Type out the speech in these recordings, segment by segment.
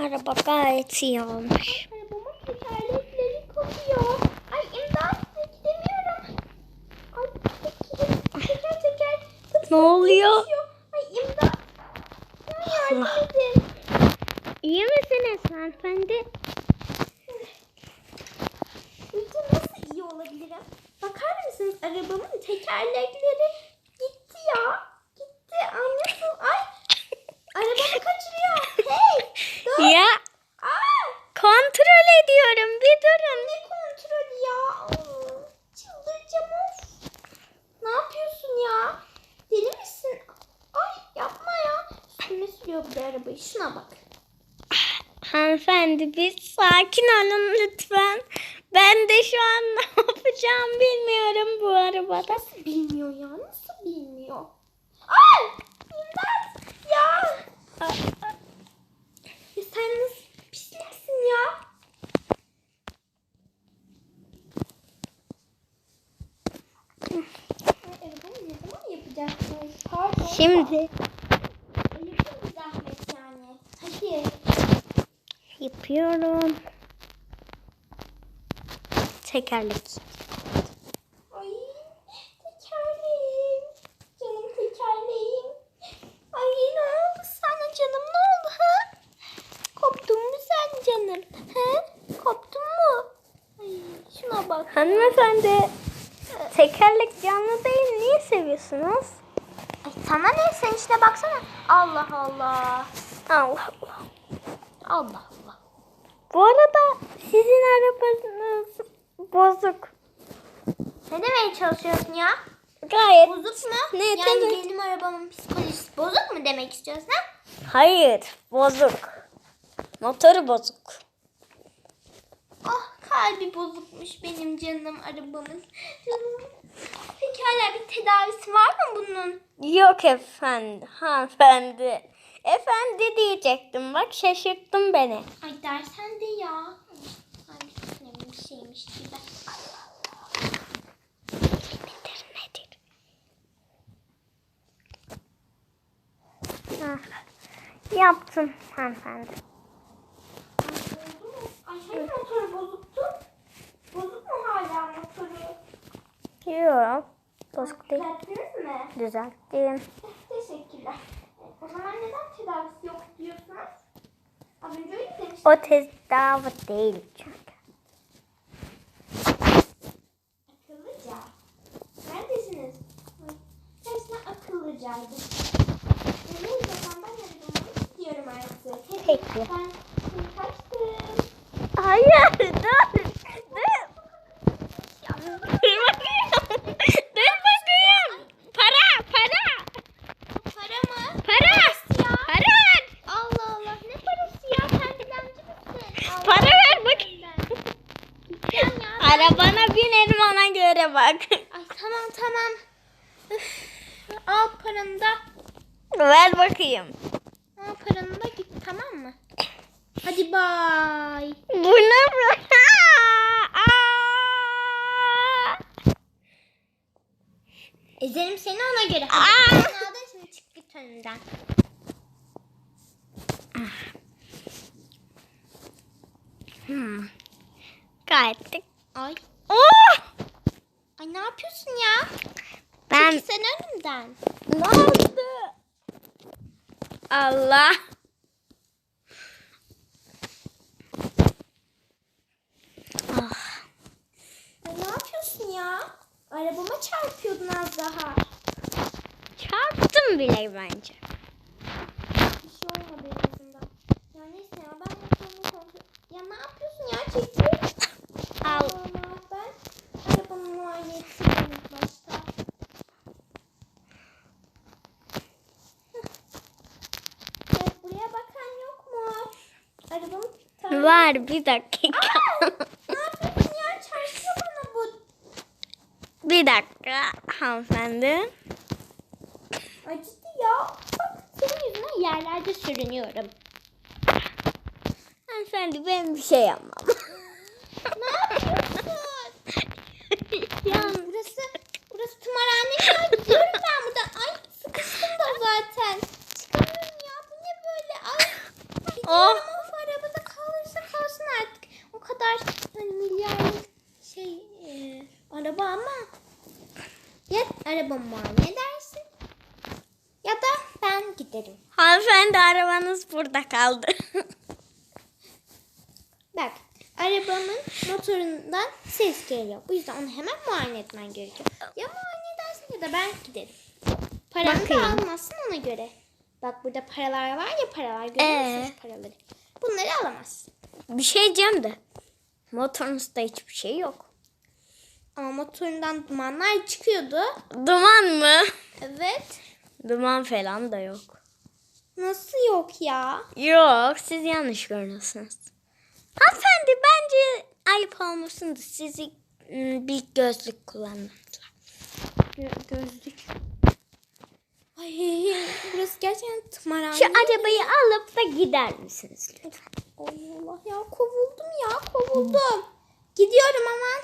Araba gayet iyi olmuş. Arabamın tekerlekleri kopuyor. Ay imdat gidemiyorum. Ay teker teker teker. Ne oluyor? Ay imdat. Allah. İyi misiniz hanımefendi? Ülke nasıl iyi olabilirim? Bakar mısınız arabamın tekerlekleri gitti ya. Gitti. Ay nasıl? Ay. Arabamı kaçırıyor. Ya Aa. kontrol ediyorum bir durun. Ne kontrolü ya? Aa, Çıldıracağım of. Ne yapıyorsun ya? Deli misin? Ay yapma ya. Üstüme sürüyor bir arabayı. Şuna bak. Hanımefendi bir sakin olun lütfen. Ben de şu an ne yapacağımı bilmiyorum bu arabada. Nasıl bilmiyor ya? Nasıl bilmiyor? Ay! İmdat! Ya! Sen nasıl pisliksin ya? Şimdi yapıyorum. Tekerlek. Ay tekerleğim. Canım tekerleğim. Ay ne oldu sana canım ne oldu ha? Koptun mu sen canım? He? Koptun mu? Ay şuna bak. Hanımefendi tekerlek canlı değil niye seviyorsunuz? Ay sana ne sen işte baksana. Allah Allah. Allah Allah. Allah Allah. Bu arada sizin arabanız bozuk. Ne demeye çalışıyorsun ya? Gayet. Bozuk mu? Ne yani demek? benim arabamın psikolojisi bozuk mu demek istiyorsun ha? Hayır bozuk. Motoru bozuk. Kalbi bozukmuş benim canım arabamın. Canım. Pekala bir tedavisi var mı bunun? Yok efendi, hanımefendi. Efendi diyecektim bak şaşırttın beni. Ay dersen de ya. Ay bir şeymiş gibi. Nedir nedir? Yaptım hanımefendi. Ay, hani motoru? Bozuk mu hala motoru? Yok, bozuk değil. Düzelttiniz mi? Düzelttim. Teşekkürler. O zaman neden tedavisi yok diyorsunuz? Az önce öyle demiştiniz. O tedavi değil çünkü. Akıllıca. Neredesiniz? Gerçekten akıllıcaydı. E, Neyse ben ben arabamı gidiyorum artık. Peki. Ben kaçtım. Hayır. Dur bakayım. Dur bakayım. Para, para. Para mı? Para. ya? Para ver. Allah Allah ne parası ya? Sen dilenci misin? Allah Para ver bakayım. Gideceğim ya. Arabana binerim ona göre bak. Ay tamam tamam. Üf, Al paranı da. Ver bakayım. Al paranı da git tamam mı? Hadi bay. Bu ne? Ezerim seni ona göre. Hadi aldın şimdi çık git önümden. Hmm. Gayet. Ay. Oh! Ay ne yapıyorsun ya? Ben... Çekil sen önümden. Ne oldu? Allah. Ah, Ay ne yapıyorsun ya? Arabama çarpıyordun az daha. çarptım bile bence. Bir şey olmadı en azından. Ya neyse ya ben motorumu kontrol... Ya ne yapıyorsun ya? Çekil. Al. Allah ben arabamın muayenesi ilk başta. Evet, buraya bakan yok mu? Arabamı tamir- Var bir dakika. Aa! ne yapıyorsun ya? Çarpıyor bana bu. bir dakika hanımefendi. Acıdı ya. Bak senin yüzünden yerlerde sürünüyorum. Hanımefendi ben bir şey yapmam. Ne yapıyorsun? ya burası burası tımarhane ya. Gidiyorum ben buradan. Ay sıkıştım da zaten. Çıkamıyorum ya. Bu ne böyle? Ay. Gidiyorum Oh. of arabamı muayene edersin. Ya da ben giderim. Hanımefendi arabanız burada kaldı. Bak arabamın motorundan ses geliyor. Bu yüzden onu hemen muayene etmen gerekiyor. Ya muayene edersin ya da ben giderim. Paramı da Bakayım. almazsın ona göre. Bak burada paralar var ya paralar görüyor Ee? paraları? Bunları alamazsın. bir şey diyeceğim de. Motorunuzda hiçbir şey yok. Ama motorundan dumanlar çıkıyordu. Duman mı? Evet. Duman falan da yok. Nasıl yok ya? Yok siz yanlış görüyorsunuz. Hanımefendi bence ayıp olmasın da sizi ım, bir gözlük kullanmadılar. Gö- gözlük. Ay burası gerçekten tımarhane. Şu arabayı alıp da gider misiniz lütfen? Ay Allah ya kovuldum ya kovuldum. Gidiyorum aman.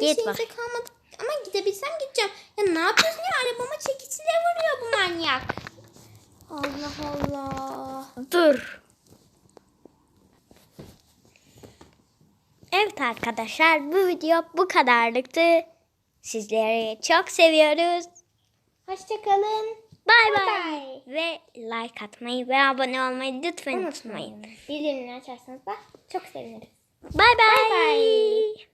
Git şeyinize kalmadı. Ama gidebilsem gideceğim. Ya ne yapıyorsun ya arabama çekiciyle vuruyor bu manyak. Allah Allah. Dur. Evet arkadaşlar bu video bu kadarlıktı. Sizleri çok seviyoruz. Hoşçakalın. Bay bay. Ve like atmayı ve abone olmayı lütfen unutmayın. Bildirimleri açarsanız da çok seviniriz. Bay bay. Bye bye.